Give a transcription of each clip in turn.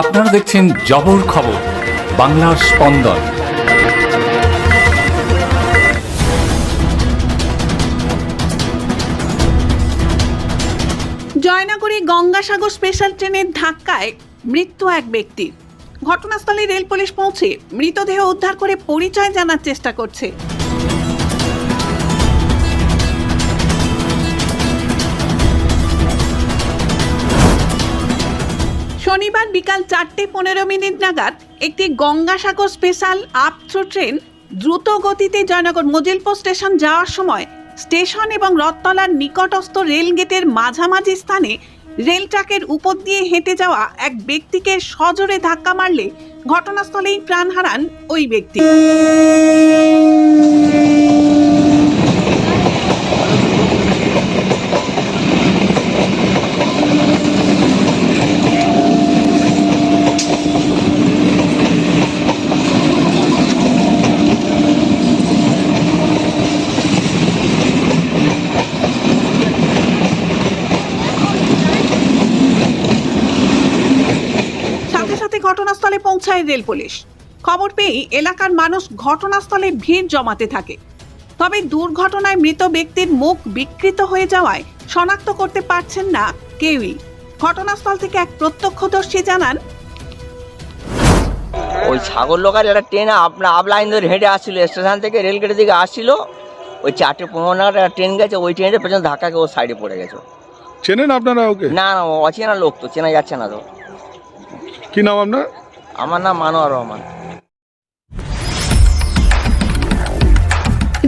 আপনারা দেখছেন জবর খবর, বাংলার স্পন্দন। জয়নগরে গঙ্গাসাগর স্পেশাল ট্রেনের ধাক্কায় মৃত্যু এক ব্যক্তির ঘটনাস্থলে রেল পুলিশ পৌঁছে মৃতদেহ উদ্ধার করে পরিচয় জানার চেষ্টা করছে। শনিবার বিকাল চারটে পনেরো মিনিট নাগাদ একটি Gangasagar special up through train দ্রুত গতিতে জয়নগর মজিলপুর স্টেশন যাওয়ার সময় স্টেশন এবং রথতলার নিকটস্থ রেল গেটের মাঝামাঝি স্থানে রেল ট্র্যাকের উপর দিয়ে হেঁটে যাওয়া এক ব্যক্তিকে সজোরে ধাক্কা মারলে ঘটনাস্থলেই প্রাণ হারান ওই ব্যক্তি। ঘটনাস্থলে পৌঁছায় রেল পুলিশ। খবর পেয়ে এলাকার মানুষ ঘটনাস্থলে ভিড় জমাতে থাকে। তবে দুর্ঘটনায় মৃত ব্যক্তির মুখ বিকৃত হয়ে যাওয়ায় শনাক্ত করতে পারছেন না কেউই। ঘটনাস্থল থেকে এক প্রত্যক্ষদর্শী জানান ওই ছাগল লোকার একটা ট্রেন আপনার আপলাইন ধরে হেঁটে আসছিল স্টেশন থেকে রেলগেটের দিকে আসছিল। ওই চারটে পনেরো নাগাদ একটা ট্রেন গেছে ওই ট্রেনের পেছনে ধাক্কা খেয়ে ও সাইডে পড়ে গেছে। চেনেন আপনারা ওকে? না না ও অচেনা লোক তো চেনা যাচ্ছে না তো। কি নাম আপনার? আমার নাম মানোয়ার রহমান।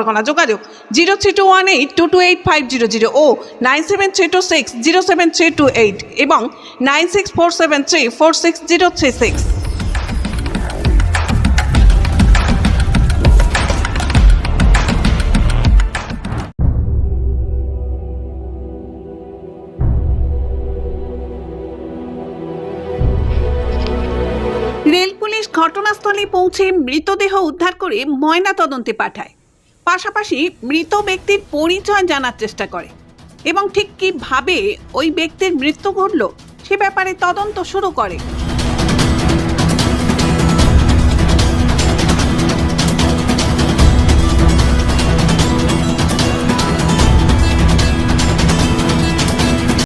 পরগনা যোগাযোগ zero three two one eight two two eight five zero zero ও nine seven three two six zero seven three two eight এবং nine six four seven three four six zero three six. Police ঘটনাস্থলে পৌঁছে মৃতদেহ উদ্ধার করে ময়না তদন্তে পাঠায়। পাশাপাশি মৃত ব্যক্তির পরিচয় জানার চেষ্টা করে। এবং ঠিক কীভাবে ওই ব্যক্তির মৃত্যু ঘটল সে ব্যাপারে তদন্ত শুরু করে।